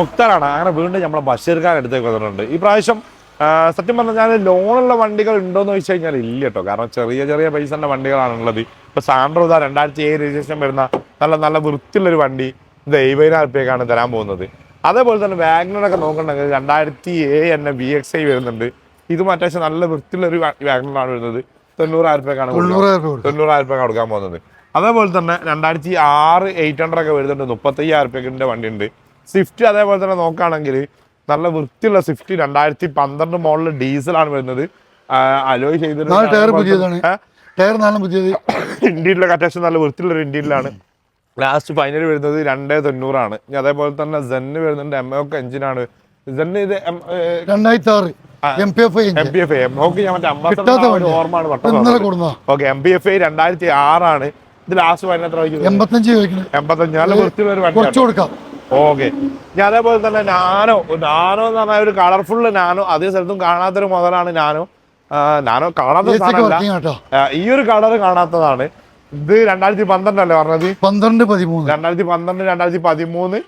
മുക്തറാണ് അങ്ങനെ വീണ്ടും നമ്മളെ ബഷീർ ഖാൻ എടുത്തേക്ക് വന്നിട്ടുണ്ട്. ഈ പ്രാവശ്യം സത്യം പറഞ്ഞാൽ ഞാൻ ലോണുള്ള വണ്ടികൾ ഉണ്ടോന്ന് ചോദിച്ചു കഴിഞ്ഞാൽ ഇല്ല കേട്ടോ. കാരണം ചെറിയ ചെറിയ പൈസന്റെ വണ്ടികളാണുള്ളത് ഇപ്പൊ സാൻഡ്രോ ഇതാ രണ്ടായിരത്തി ഏഴ് രജിസ്ട്രേഷൻ വരുന്ന നല്ല നല്ല വൃത്തിയുള്ളൊരു വണ്ടി ഇത് എഴുപതിനായിരം റുപ്യക്കാണ് തരാൻ പോകുന്നത്. അതേപോലെ തന്നെ വാഗ്നറൊക്കെ നോക്കണമെങ്കിൽ രണ്ടായിരത്തി ഏഴ് തന്നെ ബി എക്സ് ഐ വരുന്നുണ്ട്. ഇതും അത്യാവശ്യം നല്ല വൃത്തിയുള്ളൊരു വാഗ്നറാണ് വരുന്നത്. തൊണ്ണൂറായിരം റുപ്യക്കാണ് തൊണ്ണൂറായിരം രൂപ റുപ്യ കൊടുക്കാൻ പോകുന്നത്. അതേപോലെ തന്നെ രണ്ടായിരത്തി ആറ് എയ്റ്റ് ഹൺഡ്രഡ് ഒക്കെ വരുന്നുണ്ട്. മുപ്പത്തയ്യായിരം റുപ്യക്കിന്റെ വണ്ടി ഉണ്ട് സ്വിഫ്റ്റ് അതേപോലെ തന്നെ നോക്കുകയാണെങ്കിൽ നല്ല വൃത്തിയുള്ള സ്വിഫ്റ്റ് രണ്ടായിരത്തി പന്ത്രണ്ട് മോഡൽ ഡീസലാണ് വരുന്നത്. അലോയ് ചെയ്തിട്ട് ടയർ നാലും പുതിയത്. ഇന്ത്യയിലൊക്കെ അത്യാവശ്യം നല്ല വൃത്തിയുള്ള ഒരു ഇന്ത്യയിലാണ് ലാസ്റ്റ് ഫൈനൽ വരുന്നത് രണ്ടേ തൊണ്ണൂറാണ്. അതേപോലെ തന്നെ സെന്ന് വരുന്നുണ്ട്. എം ഒക്കെ എഞ്ചിനാണ് സെന്ന് ഇത് രണ്ടായിരത്തി ആറ് M P F M P F നോക്കി ഞാൻ മറ്റേ കിട്ടാത്ത അമ്പത്തി വണ്ടിയാ. ഓർമ്മയാണ് ഇന്നലെ പെട്ടെന്ന് കൊടുന്ന okay M P F I രണ്ടായിരത്തി ആറാണ്. ഇത് ലാസ്റ്റ് ഫൈനൽ എത്ര വയ്ക്കുന്നത്? എൺപത്തഞ്ച് എൺപത്തഞ്ച്. നല്ല വൃത്തിയുള്ള ഒരു വണ്ടി കൊടുക്കാം. ഓക്കെ. ഞാൻ അതേപോലെ തന്നെ നാനോ നാനോ എന്ന് പറഞ്ഞാൽ ഒരു കളർഫുൾ നാനോ. അതേ സ്ഥലത്തും കാണാത്തൊരു മുതലാണ് നാനോ. നാനോ കാണാത്ത സാധനമല്ല. ഈ ഒരു കളർ കാണാത്തതാണ്. ഇത് രണ്ടായിരത്തി പന്ത്രണ്ടല്ലേ പറഞ്ഞത്? പന്ത്രണ്ട് പതിമൂന്ന്. രണ്ടായിരത്തി പന്ത്രണ്ട് രണ്ടായിരത്തി പതിമൂന്ന്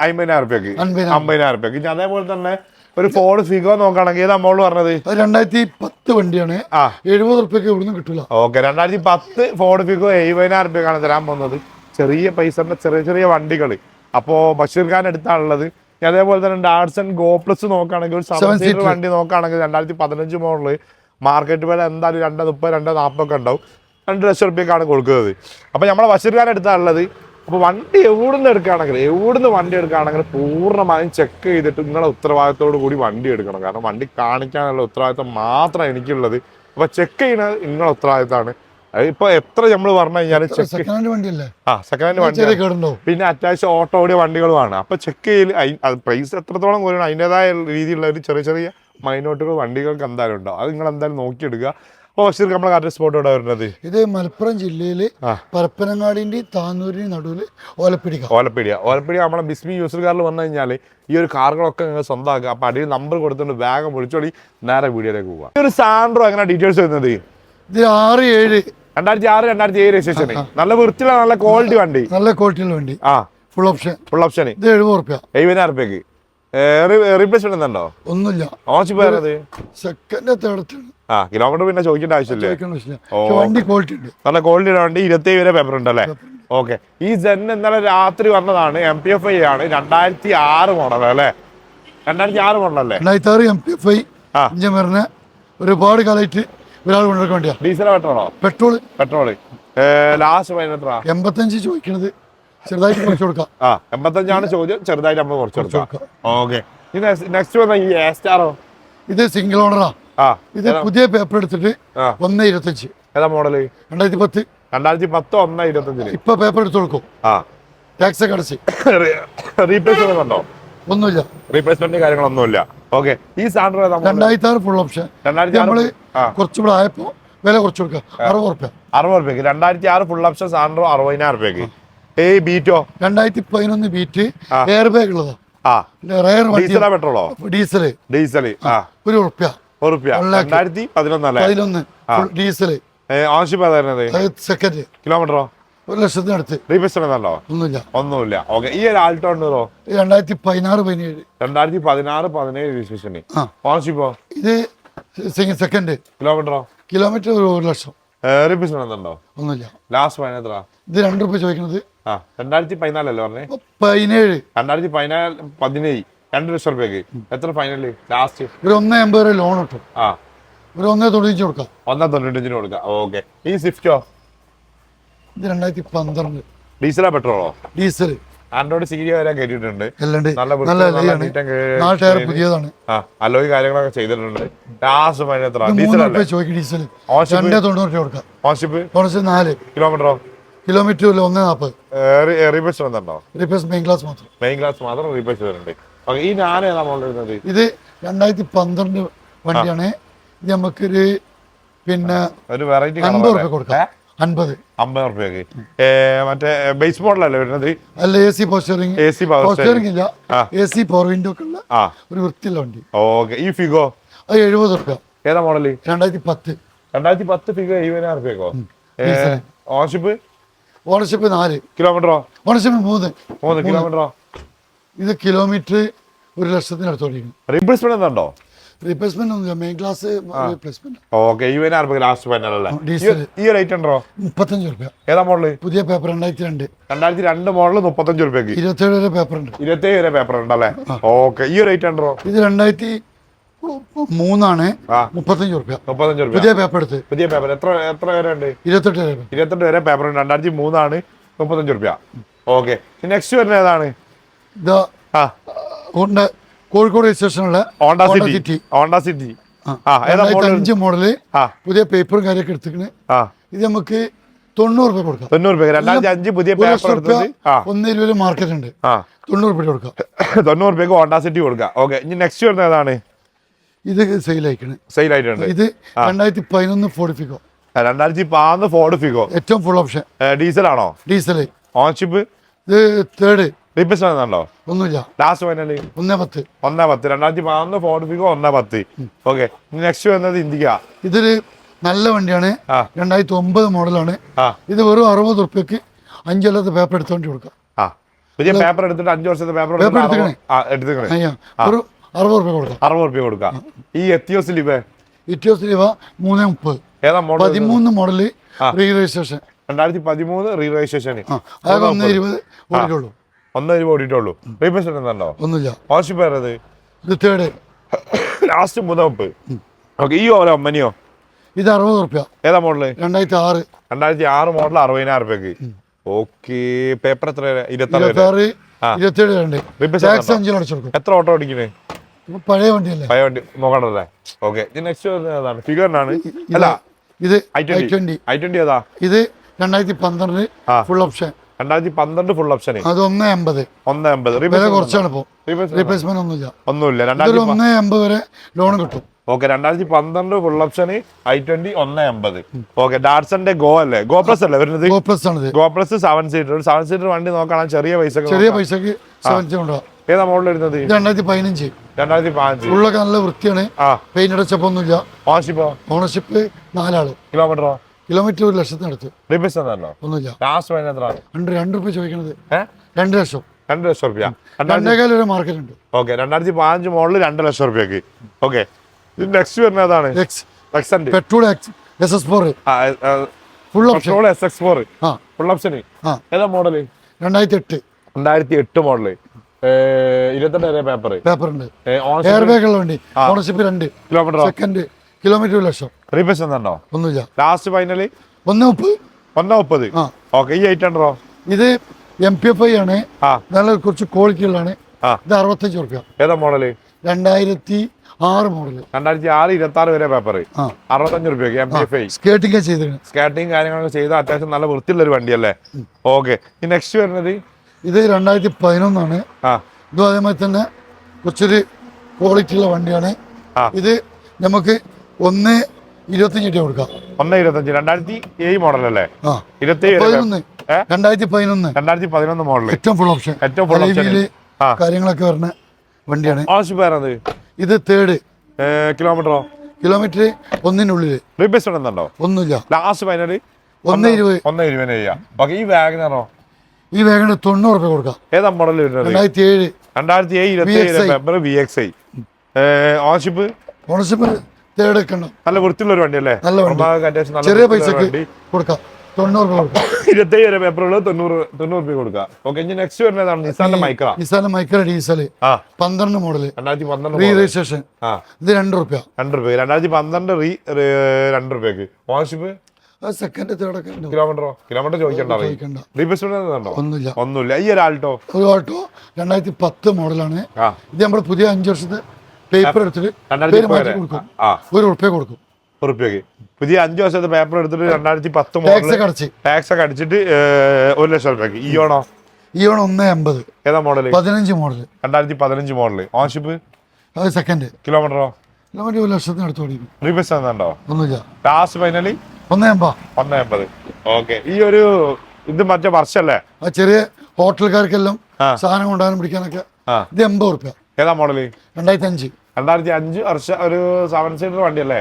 അമ്പതിനായിരം റുപ്യക്ക്. അമ്പതിനായിരം. റുപ്യക്ക്. അതേപോലെ തന്നെ ഒരു ഫോർഡ് ഫിഗോ നോക്കുകയാണെങ്കിൽ ഏതാ മോൾ പറഞ്ഞത്? രണ്ടായിരത്തി പത്ത് വണ്ടിയാണ്. ആ. എഴുപത് റുപ്യക്ക് ഇവിടുന്ന് കിട്ടില്ല ഓക്കെ രണ്ടായിരത്തി പത്ത് ഫോർഡ് ഫിഗോ എഴുപതിനായിരം റുപ്യക്കാണ് തരാൻ പോകുന്നത്. ചെറിയ പൈസറിന്റെ ചെറിയ ചെറിയ വണ്ടികൾ അപ്പോ ബഷീർ ഖാൻ എടുത്താണുള്ളത്. ഇനി അതേപോലെ തന്നെ ഡാർസൺ ഗോ പ്ലസ് നോക്കുകയാണെങ്കിൽ ഒരു സെവൻ സീറ്റർ വണ്ടി നോക്കുകയാണെങ്കിൽ രണ്ടായിരത്തി പതിനഞ്ച് മോഡൽ മാർക്കറ്റ് വില എന്തായാലും രണ്ട് മുപ്പത് രണ്ട് നാൽപ്പതൊക്കെ ഉണ്ടാവും. രണ്ട് ലക്ഷം റുപ്യക്കാണ് കൊടുക്കുന്നത്. അപ്പോൾ നമ്മളെ ബഷീർ ഖാൻ എടുത്താണുള്ളത്. അപ്പോൾ വണ്ടി എവിടുന്ന് എടുക്കുകയാണെങ്കിൽ എവിടുന്ന് വണ്ടി എടുക്കുകയാണെങ്കിൽ പൂർണമായും ചെക്ക് ചെയ്തിട്ട് നിങ്ങളെ ഉത്തരവാദിത്തോടു കൂടി വണ്ടി എടുക്കണം. കാരണം വണ്ടി കാണിക്കാനുള്ള ഉത്തരവാദിത്തം മാത്രമാണ് എനിക്കുള്ളത്. അപ്പോൾ ചെക്ക് ചെയ്യുന്നത് നിങ്ങളെ ഉത്തരവാദിത്തമാണ് ഇപ്പൊ എത്ര നമ്മൾ പറഞ്ഞു കഴിഞ്ഞാൽ സെക്കൻഡ് ഹാൻഡ് വണ്ടിയല്ലേ? ആ സെക്കൻഡ് ഹാൻഡ് വണ്ടി പിന്നെ അത്യാവശ്യം ഓട്ടോ ഓടിയ വണ്ടികളുമാണ്. അപ്പൊ ചെക്ക് ചെയ്യൽ പ്രൈസ് എത്രത്തോളം കുറയണം അതിന്റെതായ രീതിയിലുള്ള ഒരു ചെറിയ ചെറിയ മൈനോട്ടുകൾ വണ്ടികൾക്ക് എന്തായാലും ഉണ്ടാവും. അത് നിങ്ങൾ എന്തായാലും നോക്കിയെടുക്കുക. അപ്പോൾ ബഷീർ നമ്മളെ കാറ്റ് സ്പോട്ട് ഇവിടെ വരുന്നത്? ഇത് മലപ്പുറം ജില്ലയിൽ. പരപ്പനങ്ങാടിന്റെ താന്നൂരിന്റെ നടുവിൽ ഓലപ്പിടിക്ക ഓലപ്പിടിയ ഓലപ്പീടിയ നമ്മളെ ബിസ്മി യൂസർ കാറിൽ വന്നു കഴിഞ്ഞാൽ ഈ ഒരു കാറുകളൊക്കെ നിങ്ങൾ സ്വന്തമാക്കുക. അപ്പൊ അടിയിൽ നമ്പർ കൊടുത്തുകൊണ്ട് വേഗം വിളിച്ചോളി. നേരെ വീഡിയോയിലേക്ക് പോവാ. ഈ ഒരു സാൻഡ്രോ എങ്ങനെ ഡീറ്റെയിൽസ് വരുന്നത്? ഇത് ആറ് ഏഴ് രണ്ടായിരത്തി ആറ് രണ്ടായിരത്തി ഏഴ് രജിസ്ട്രേഷൻ നല്ല വൃത്തിയുള്ള നല്ല ക്വാളിറ്റി വണ്ടി. നല്ല ക്വാളിറ്റിയുള്ള വണ്ടി. ആ. ഫുൾ ഓപ്ഷൻ ഫുൾ ഓപ്ഷൻ ഇത് എഴുപത് റുപ്യ എഴുപതിനായിരം റുപ്യക്ക് റീപ്ലേസ്മെന്റ് ഒന്നുമില്ല. വരുന്നത് സെക്കൻഡ് തേർഡ് ആ കിലോമീറ്റർ പിന്നെ ചോദിക്കേണ്ട ആവശ്യമില്ല. വണ്ടി ക്വാളിറ്റി ഉണ്ട്. നല്ല ക്വാളിറ്റി വണ്ടി ഇരുപത്തി വരെ പേപ്പർ ഉണ്ട്. അല്ലേ ഓക്കെ ഈ ജെൻ ഇന്നലെ രാത്രി വന്നതാണ് എം പി എഫ് ഐ ആണ് രണ്ടായിരത്തി ആറ് മോഡൽ അല്ലേ? രണ്ടായിരത്തി ആറ് മോഡൽ അല്ലേ രണ്ടായിരത്തി ആറ് എം പി എഫ് ഐ വരുന്ന ഒരുപാട് കാലമായിട്ട് ഒരാൾ കൊണ്ടുവരാൻ വേണ്ടിയാ. ഡീസലോ പെട്രോളോ? Petrol petrol. ലാസ്റ്റ് പതിനെത്ര എൺപത്തഞ്ച് ചോദിക്കണത്. ചെറുതായിട്ട് കുറച്ച് കൊടുക്കാം. ആ എൺപത്തഞ്ചാണ് ചോദ്യം. ചെറുതായിട്ട് നമ്മൾ കുറച്ച് കൊടുക്കാം. കൊടുക്കാം. ഓക്കെ. നെക്സ്റ്റ് വന്ന ഈ എസ്റ്റാറോ ഇത് സിംഗിൾ ഓണറാ ഇത് പുതിയ പേപ്പർ എടുത്തിട്ട്. ഒന്ന് ഇരുപത്തഞ്ച്. ഏതാ മോഡൽ രണ്ടായിരത്തി പത്ത് രണ്ടായിരത്തി പത്ത് ഒന്ന് ഇരുപത്തഞ്ചിൽ. ഇപ്പൊ പേപ്പർ എടുത്തു കൊടുക്കും. ടാക്സ് ഒക്കെ അടച്ച്. റീപ്ലേസ് ഉണ്ടോ ഒന്നുമില്ല. റീപ്ലേസ്മെന്റ് കാര്യങ്ങളൊന്നുമില്ല. ഓക്കെ ഈ സാൻഡ്രോ ഏതാ രണ്ടായിരത്തി ആറ് ഫുൾ ഓപ്ഷൻ നമ്മൾ. കുറച്ചുകൂടെ ആയപ്പോ വില കുറച്ച് കൊടുക്കുക. അറുപത് റുപ്യ അറുപത് റുപ്യക്ക് രണ്ടായിരത്തി ആറ് ഫുൾ ഓപ്ഷൻ സാൻഡ്രോ അറുപതിനായിരം റുപ്യക്ക് ഏയ് ബീറ്റോ രണ്ടായിരത്തി പതിനൊന്ന് ബീറ്റ് എയർ ബാഗ് ഉള്ളതാ. ഡീസലാ പെട്രോളോ ഡീസൽ ആ ഒരു ഉറുപ്യ ഒരു റുപ്യ One lakh. രണ്ടായിരത്തി പതിനൊന്നല്ലേ പതിനൊന്ന് ഡീസൽ ഓൺഷിപ്പ് സെക്കൻഡ് കിലോമീറ്ററോ ഒരു ലക്ഷത്തിനടുത്ത് റീപ്ലേസ്മെന്റ് ഉണ്ടോ? ഒന്നുമില്ല. ഒന്നുമില്ല. ഓക്കെ. ഈ ഒരു ആൾട്ടോ ഉണ്ടോ രണ്ടായിരത്തി പതിനാറ് പതിനേഴ്. രണ്ടായിരത്തി പതിനാറ് പതിനേഴ് രജിസ്ട്രേഷൻ ഓണർഷിപ്പോ ഇത് സെക്കൻഡ് കിലോമീറ്ററോ കിലോമീറ്റർ ഒരു ഒരു ലക്ഷം. റീപ്ലേസ്മെന്റ് ഒന്നുമില്ല. ലാസ്റ്റ് പതിനെത്ര ഇത് രണ്ട് രൂപ ചോദിക്കുന്നത്. ആ രണ്ടായിരത്തി പതിനാലല്ലേ പറഞ്ഞേ? ഇപ്പൊ പതിനേഴ്. രണ്ടായിരത്തി പതിനാല് പതിനേഴ്. രണ്ട് ലക്ഷം റുപ്യക്ക്. എത്ര ഫൈനൽ ലാസ്റ്റ് ഒരു ഒന്ന് എൺപത് രൂപ ലോൺ കിട്ടും ആ. ഒരു ഒന്നേ തൊണ്ണൂറ്റി കൊടുക്കാം. ഒന്നേ തൊണ്ണൂറ്റഞ്ചിന് കൊടുക്കാം. ഓക്കെ. ഈ സ്വിഫ്റ്റോ ഇത് രണ്ടായിരത്തി പന്ത്രണ്ട്. ഡീസലാ പെട്രോളോ? ഡീസൽ ആൻഡ്രോയിഡ് സീരിയ വരെ കേട്ടിട്ടുണ്ട്. നല്ല നല്ല ടയർ പുതിയതാണ്. അലോയ് കാര്യങ്ങളൊക്കെ ചെയ്തിട്ടുണ്ട്. ലാസ്റ്റ് നാല്. കിലോമീറ്ററോ? കിലോമീറ്റർ ഒന്നേ നാൽപ്പത്. റീപേഴ്സ് വന്നിട്ടുണ്ടോ? റിപ്പേഴ്സ് മെയിൻ ക്ലാസ് മാത്രം. മെയിൻ ക്ലാസ് മാത്രം റീപേഴ്സ് വരുന്നുണ്ട്. ഈ ഞാൻ ഏതാ മോഡൽ ഇത് രണ്ടായിരത്തി പന്ത്രണ്ട് വണ്ടിയാണ്. ഇത് നമുക്കൊരു പിന്നെ ഒരു വെറൈറ്റി റുപ്യ കൊടുക്കാം. അൻപത്. അമ്പത് റുപ്യക്ക് മറ്റേ ബേസ് മോഡലല്ലേ വരുന്നത്? അല്ല എ സി പോസ്റ്ററിങ് എ സി പോസ്റ്ററിംഗ് ഇല്ല. എ സി പവർ വിൻഡോ ഒക്കെ ഉള്ള ഒരു വൃത്തിയുള്ള വണ്ടി. ഓക്കെ. ഈ ഫിഗോ അത് എഴുപത് റുപ്യ ഏതാ മോഡൽ രണ്ടായിരത്തി പത്ത് രണ്ടായിരത്തി പത്ത് ഫിഗോ എഴുപതിനായിരം റുപ്യക്കോ ഓണർഷിപ്പ് ഓണർഷിപ്പ് നാല്. കിലോമീറ്ററോ ഓണർഷിപ്പ് മൂന്ന്. മൂന്ന് കിലോമീറ്ററോ ഇത് കിലോമീറ്റർ ഒരു ലക്ഷത്തിനടുത്തോടിക്കും റീപ്ലേസ്മെന്റ് എന്തുണ്ടോ റീപ്ലേസ്മെന്റ് ഒന്നുമില്ല. Main class replacement okay last final അല്ലേ? ഈ- ഡീസൽ. ഈ റേറ്റ് ഉണ്ടോ? മുപ്പത്തഞ്ച് രൂപ ഏതാ മോഡൽ പുതിയ പേപ്പർ രണ്ടായിരത്തി രണ്ട്. രണ്ടായിരത്തി രണ്ട് മോഡൽ മുപ്പത്തഞ്ച് റുപ്യക്ക് ഇരുപത്തേഴ് വരെ പേപ്പർ ഉണ്ട്. ഇരുപത്തേഴ് വരെ പേപ്പർ ഉണ്ടല്ലേ ഓക്കെ ഈ റേറ്റ് ഉണ്ടോ? ഇത് രണ്ടായിരത്തി മൂന്നാണ്. മുപ്പത്തഞ്ച് റുപ്യ മുപ്പത്തഞ്ച് റുപ്യ പുതിയ പേപ്പർ എടുത്ത്. പുതിയ പേപ്പർ എത്ര എത്ര വരെ ഉണ്ട്? ഇരുപത്തെട്ട് വരെ. ഇരുപത്തെട്ട് വരെ പേപ്പർ ഉണ്ട്. രണ്ടായിരത്തി മൂന്നാണ് മുപ്പത്തഞ്ച് റുപ്യ ഓക്കെ നെക്സ്റ്റ് വരുന്ന ഏതാണ്? ഇതാ Honda Kozhikode Honda City Honda City അഞ്ച് മോഡൽ പുതിയ പേപ്പറും കാര്യമൊക്കെ എടുത്തിക്കണ് ഇത് നമുക്ക് തൊണ്ണൂറ് രൂപ കൊടുക്കാം. തൊണ്ണൂറ് രൂപ. രണ്ടായിരത്തി അഞ്ച് പുതിയ പേപ്പർ ഒന്ന് ഇരുപത് മാർക്കറ്റ് ഉണ്ട്. തൊണ്ണൂറ് രൂപ കൊടുക്കാം. തൊണ്ണൂറ് രൂപയ്ക്ക് ഹോണ്ട സിറ്റി കൊടുക്കാം. ഓക്കെ ഇനി നെക്സ്റ്റ് വരുന്ന ഏതാണ്? ഇത് സെയിൽ ആയിക്കണ്. സെയിൽ ആയിട്ടുണ്ട്. ഇത് രണ്ടായിരത്തി പതിനൊന്ന് ഫോർട്ടിഫിക്കോ രണ്ടായിരത്തി പതിനൊന്ന് ഫോർഡ് ഫിഗോ ഏറ്റവും ഫുൾ ഓപ്ഷൻ ഡീസൽ ആണോ? ഡീസൽ ഓൺഷിപ്പ് ഇത് തേർഡ് റീപ്ലേസ് ആണോ ഒന്നുമില്ല. ലാസ്റ്റ് ഫൈനൽ ഒന്നേ പത്ത്. ഒന്നേ പത്ത്. രണ്ടായിരത്തി പതിനൊന്ന് ഫോർഡ് ഫിഗോ ഒന്നേ പത്ത്. ഓക്കെ നെക്സ്റ്റ് വന്നത് ഇന്ത്യ ഇതിൽ നല്ല വണ്ടിയാണ്. രണ്ടായിരത്തി ഒമ്പത് മോഡലാണ്. ഇത് വെറും അറുപത് റുപ്യക്ക് അഞ്ചല്ലാത്ത പേപ്പർ എടുത്തോണ്ടി കൊടുക്കാം. പുതിയ പേപ്പർ എടുത്തിട്ട് അഞ്ച് വർഷത്തെ പേപ്പർ ഒരു അറുപത് റുപ്യ കൊടുക്കാം. അറുപത് റുപ്യ കൊടുക്കാം. ഈ എത്തിയോസ് ലിബേ എത്തിയോസ് രൂപ മൂന്നേ മുപ്പത്. ഏതാ മോഡൽ പതിമൂന്ന് മോഡൽ റീ രജിസ്ട്രേഷൻ രണ്ടായിരത്തി പതിമൂന്ന് റീ രജിസ്ട്രേഷൻ ഇരുപത് ഓടിക്കുള്ളൂ ഒന്ന് രൂപ ഓടിയിട്ടുള്ളൂ. റീപ്ലേസ് എന്തുണ്ടോ ഒന്നുമില്ല. ഓൺഷിപ്പ് ഏറത് ഇത് തേർഡ് ലാസ്റ്റ് മുതപ്പ് ഓക്കെ ഈ ഓരോ അമ്മനിയോ? ഇത് അറുപത് റുപ്യ ഏതാ മോഡൽ? രണ്ടായിരത്തി ആറ് രണ്ടായിരത്തി ആറ് മോഡൽ അറുപതിനായിരം റുപ്യക്ക് ഓക്കെ പേപ്പർ എത്ര ഇരുപത്തി രണ്ട്. ടാക്സ് അഞ്ചിൽ എത്ര ഓട്ടോ ഓടിക്കണേ? പഴയ വണ്ടിയല്ലേ? പഴയ വണ്ടി നോക്കണ്ടല്ലേ? ഓക്കെ നെക്സ്റ്റ് ഏതാണ്? ഫിഗറിനാണ് അല്ല ഇത് I I twenty twenty I twenty ഏതാ? ഇത് രണ്ടായിരത്തി പന്ത്രണ്ട്. ഫുൾ ഓപ്ഷൻ രണ്ടായിരത്തി പന്ത്രണ്ട് ഫുൾ ഓപ്ഷൻ അത് ഒന്ന് എൺപത്. ഒന്ന് എൺപത്. വില കുറച്ചാണ് ഇപ്പോൾ റീപ്ലേസ്മെന്റ് ഒന്നുമില്ല. ഒന്നുമില്ല. രണ്ടായിരത്തി ഒന്ന് എൺപത് വരെ ലോൺ കിട്ടും. ഓക്കെ രണ്ടായിരത്തി പന്ത്രണ്ട് ഫുൾ ഓപ്ഷൻ ഐ ട്വന്റി ഒന്ന് എൺപത്. ഓക്കെ ഡാർസന്റെ ഗോ അല്ലേ? ഗോ പ്ലസ് അല്ലേ വരുന്നത്? ഗോ പ്ലസ് ആണ് Go plus seven seater seven seater വണ്ടി നോക്കണം ചെറിയ പൈസ ചെറിയ പൈസക്ക് ഏതാ മോഡൽ വരുന്നത്? രണ്ടായിരത്തി പതിനഞ്ച്. രണ്ടായിരത്തി പതിനഞ്ച്. ഉള്ളൊക്കെ നല്ല വൃത്തിയാണ്. പെയിന്റ് അടച്ചപ്പോ ഒന്നുമില്ല. ഓണർഷിപ്പ് ഓണർഷിപ്പ് നാലാൾ. കിലോമീറ്ററോ കിലോമീറ്റർ ഒരു ലക്ഷത്തിനടുത്ത് റീപ്ലേസ് ഒന്നുമില്ല? ലാസ്റ്റ് എത്ര രണ്ട് രണ്ട് റുപ്യ ചോദിക്കണത്. രണ്ട് ലക്ഷം. രണ്ട് ലക്ഷം റുപ്യ. രണ്ടായിരത്തി ഒരു മാർക്കറ്റ് ഉണ്ട്. ഓക്കെ രണ്ടായിരത്തി പതിനഞ്ച് മോഡൽ രണ്ട് ലക്ഷം റുപ്യക്ക്. ഓക്കെ. നെക്സ്റ്റ് വരുന്നത് ഏതാണ്? Petrol S S four full option petrol S X four full option ഏതാ മോഡൽ രണ്ടായിരത്തി എട്ട് രണ്ടായിരത്തി എട്ട് മോഡൽ ഇരുപത്തെട്ട് പേപ്പർ പേപ്പർ ഉണ്ട്. എയർ ബാഗ് ഉള്ള വണ്ടി ഓണർഷിപ്പ് രണ്ട്. കിലോമീറ്റർ സെക്കൻഡ് കിലോമീറ്റർ ഒരു ലക്ഷം. റീപ്ലേസ് ഒന്നുമില്ല. ലാസ്റ്റ് ഫൈനലി ഒന്ന് മുപ്പത് ഒന്ന് മുപ്പത് ആ ഓക്കെ ഈ ഹൺഡ്രോ ഇത് എം പി എഫ് ഐ ആണ്. നല്ല കുറച്ച് ക്വാളിറ്റി ഉള്ളതാണ്. ഇത് അറുപത്തഞ്ച് റുപ്യ ഏതാ മോഡൽ രണ്ടായിരത്തി ആറ് മോഡൽ രണ്ടായിരത്തി ആറ് ഇരുപത്തി ആറ് വരെ പേപ്പർ അറുപത്തഞ്ച് റുപ്യക്ക് എം പി എഫ് ഐ സ്കേട്ടിംഗ് ചെയ്തിരുന്നു സ്കാറ്റിങ് കാര്യങ്ങളൊക്കെ ചെയ്ത് അത്യാവശ്യം നല്ല വൃത്തിയുള്ള ഒരു വണ്ടിയല്ലേ ഓക്കെ ഈ നെക്സ്റ്റ് വരുന്നത്? ഇത് രണ്ടായിരത്തി പതിനൊന്നാണ് ഇതും അതേമാതിരി തന്നെ കുറച്ചൊരു ക്വാളിറ്റി ഉള്ള വണ്ടിയാണ്. ഇത് നമുക്ക് ഒന്ന് ഇരുപത്തഞ്ച് രൂപ കൊടുക്കാം. ഒന്ന് ഇരുപത്തഞ്ച് രണ്ടായിരത്തി ഏഴ് മോഡൽ അല്ലേ? ഇരുപത്തി? രണ്ടായിരത്തി പതിനൊന്ന്. രണ്ടായിരത്തി പതിനൊന്ന് മോഡൽ ഏറ്റവും ഫുൾ ഓപ്ഷൻ ഏറ്റവും ഫുൾ ഓപ്ഷൻ കാര്യങ്ങളൊക്കെ വരുന്ന വണ്ടിയാണ്. ഓൺഷിപ്പ് ഇത് തേർഡ് കിലോമീറ്ററോ കിലോമീറ്റർ ഒന്നിനുള്ളിൽ റീപ്ലേസ്മെന്റ് ഉണ്ടോ ഒന്നുമില്ല. ലാസ്റ്റ് ഫൈനൽ ഒന്ന് ഇരുപത്. ഒന്ന് ഇരുപതിന് ചെയ്യാം. ഈ വാഗനറോ ഈ വേഗം തൊണ്ണൂറ് രൂപ കൊടുക്കാം. ഏതാ മോഡൽ രണ്ടായിരത്തി ഏഴ് രണ്ടായിരത്തി ഏഴ് ഇരുപത്തി ഏഴ് VXI. V X I ownership ownership third നല്ല വൃത്തിയുള്ള ഒരു നല്ല വണ്ടി. പുറഭാഗമൊക്കെ നല്ല ചെറിയ പൈസക്ക് കൊടുക്കാം. തൊണ്ണൂറ് രൂപ കൊടുക്കാം. ഇരുപത്തേഴ് വരെ പേപ്പറുകൾ തൊണ്ണൂറ് തൊണ്ണൂറ് രൂപ കൊടുക്കുക ഓക്കെ ഇനി നെക്സ്റ്റ് വരുന്നതാണ് നിസാന്റെ മൈക്ര മൈക്ര ഡീസൽ പന്ത്രണ്ട് മോഡൽ രണ്ടായിരത്തി പന്ത്രണ്ട് റീ രജിസ്ട്രേഷൻ ഇത് രണ്ട് റുപ്യ രണ്ട് രൂപ രണ്ടായിരത്തി പന്ത്രണ്ട് റീ രണ്ട് രൂപയ്ക്ക് ഓൺഷിപ്പ് സെക്കൻഡ് കിലോമീറ്ററോ? കിലോമീറ്റർ ചോദിക്കണ്ട റീപ്ലേസ്മെന്റ് ഒന്നുമില്ല. ഒന്നുമില്ല. ഈ ഒരു ആൾട്ടോ ഒരു ആൾട്ടോ രണ്ടായിരത്തി പത്ത് മോഡലാണ് ഇത് നമ്മുടെ പുതിയ അഞ്ച് വർഷത്തെ പേപ്പർ എടുത്തിട്ട് രണ്ടായിരത്തി പേര് മാറ്റി കൊടുക്കും ആ. ഒരു ഉറുപ്പ്യ കൊടുക്കും. ഉറുപ്പ്യക്ക്. പുതിയ അഞ്ച് വർഷത്തെ പേപ്പർ എടുത്തിട്ട് രണ്ടായിരത്തി പത്ത് ടാക്സ് അടച്ച്. ടാക്സ് ഒക്കെ അടിച്ചിട്ട് ഒരു ലക്ഷം ഓണോ? ഈ ഓണം ഒന്ന് എൺപത്. ഏതാ മോഡൽ പതിനഞ്ച് മോഡൽ രണ്ടായിരത്തി പതിനഞ്ച് മോഡൽ ഓൺഷിപ്പ് അത് സെക്കൻഡ് കിലോമീറ്ററോ കിലോമീറ്റർ ഒരു ലക്ഷത്തിന് അടുത്ത് ഓടിക്കും റീപ്ലേസ് ഉണ്ടോ ഒന്നുമില്ല. ലാസ്റ്റ് ഫൈനലി ഒന്ന് എൺപത് ഒന്ന് എൺപത്. ഓക്കെ ഈ ഒരു ഇത് മറ്റേ വർഷല്ലേ? ചെറിയ ഹോട്ടലുകാർക്കെല്ലാം. സാധനം കൊണ്ടുപോകാനും പിടിക്കാനൊക്കെ ഇത് എൺപത് ഉറുപ്പ്യ. ഏതാ മോഡൽ രണ്ടായിരത്തി അഞ്ച് രണ്ടായിരത്തി അഞ്ച് വർഷം ഒരു സെവൻ സീറ്റർ വണ്ടി അല്ലേ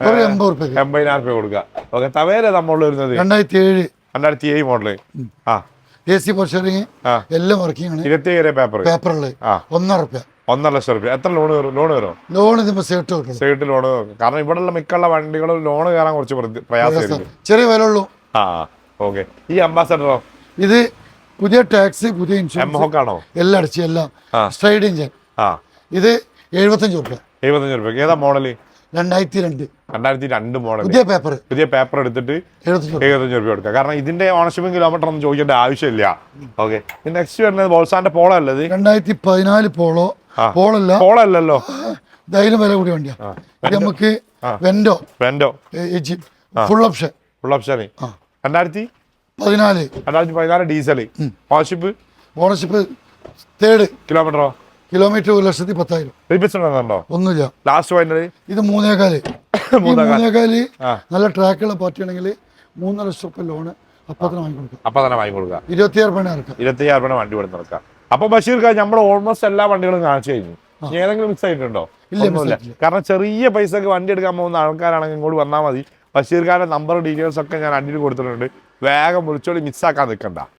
എൺപതിനായിരം രൂപ കൊടുക്കുക. ഓക്കെ തവേര നമ്മളിൽ വരുന്നത്? രണ്ടായിരത്തി ഏഴ് രണ്ടായിരത്തി ഏഴ് മോഡൽ ആ. എ സി പോർഷറിങ് എല്ലാം വർക്കിംഗ് ആണ് ഇരുപത്തി ഏഴ് പേപ്പർ പേപ്പറിൽ. ഒന്നര റുപ്യ ഒന്നര ലക്ഷം റുപ്യ എത്ര ലോൺ വരും? ലോൺ വരും ലോൺ കിട്ടുള്ളൂ സൈഡ് ലോൺ കാരണം ഇവിടെയുള്ള മിക്കുള്ള വണ്ടികളും ലോൺ കയറാൻ കുറച്ച് പ്രയാസം. ചെറിയ വില ഉള്ളൂ. ആ ഓക്കെ. ഈ അംബാസഡറോ ഇത് പുതിയ ടാക്സ് പുതിയ ഇൻഷുറൻസ് എല്ലാം അടിച്ച് എല്ലാം. സ്ട്രൈഡ് ഇഞ്ചൻ ആ. ഇത് എഴുപത്തഞ്ച് റുപ്യ എഴുപത്തഞ്ച് റുപ്യ ഏതാ മോഡൽ? രണ്ടായിരത്തി രണ്ട്. രണ്ടായിരത്തി രണ്ട് മോഡൽ പുതിയ പേപ്പർ പുതിയ പേപ്പർ എടുത്തിട്ട് എഴുപത്തഞ്ച് റുപ്യ കൊടുക്കാം കൊടുക്കുക. കാരണം ഇതിന്റെ ഓണർഷിപ്പും കിലോമീറ്റർ ഒന്നും ചോദിക്കേണ്ട ആവശ്യമില്ല. ഓക്കെ നെക്സ്റ്റ് വരുന്നത് ബോൾസാന്റെ പോളോ അല്ലത് രണ്ടായിരത്തി പതിനാല് പോളോ. പോളല്ല. പോളോ അല്ലല്ലോ. ധൈര്യം വില കൂടി വണ്ടിയാ. ഇത് നമുക്ക് Vento Vento full option full option രണ്ടായിരത്തി? പതിനാല്. രണ്ടായിരത്തി പതിനാല് ഡീസൽ ഓണർഷിപ്പ് ഓണർഷിപ്പ് തേർഡ് കിലോമീറ്ററോ കിലോമീറ്റർ ഒരു ലക്ഷത്തി പത്തായിരം. ഉണ്ടോ ഒന്നുമില്ല. ലാസ്റ്റ് ഫൈനൽ ഇത് മൂന്നേകാൽ. മൂന്നേകാൽ. നല്ല ട്രാക്കുള്ള പാർട്ടി ആണെങ്കിൽ മൂന്നര ലക്ഷം റുപ്യ ലോണ് അപ്പൊ തന്നെ വാങ്ങി കൊടുക്കുക ഇരുപത്തിയാറ് പണി വണ്ടി അപ്പൊ ബഷീർ നമ്മൾ ഓൾമോസ്റ്റ് എല്ലാ വണ്ടികളും കാണിച്ചു കഴിഞ്ഞു. ഏതെങ്കിലും മിസ് ആയിട്ടുണ്ടോ? ഇല്ല, കാരണം ചെറിയ പൈസക്ക് വണ്ടി എടുക്കാൻ പോകുന്ന ആൾക്കാരാണെങ്കിൽ ഇങ്ങോട്ട് വന്നാൽ മതി. ബഷീർ ഖാന്റെ നമ്പർ ഡീറ്റെയിൽസ് ഒക്കെ ഞാൻ അടിയിൽ കൊടുത്തിട്ടുണ്ട്. വേഗം വിളിച്ചോളി മിസ്സാക്കാൻ നിൽക്കണ്ട.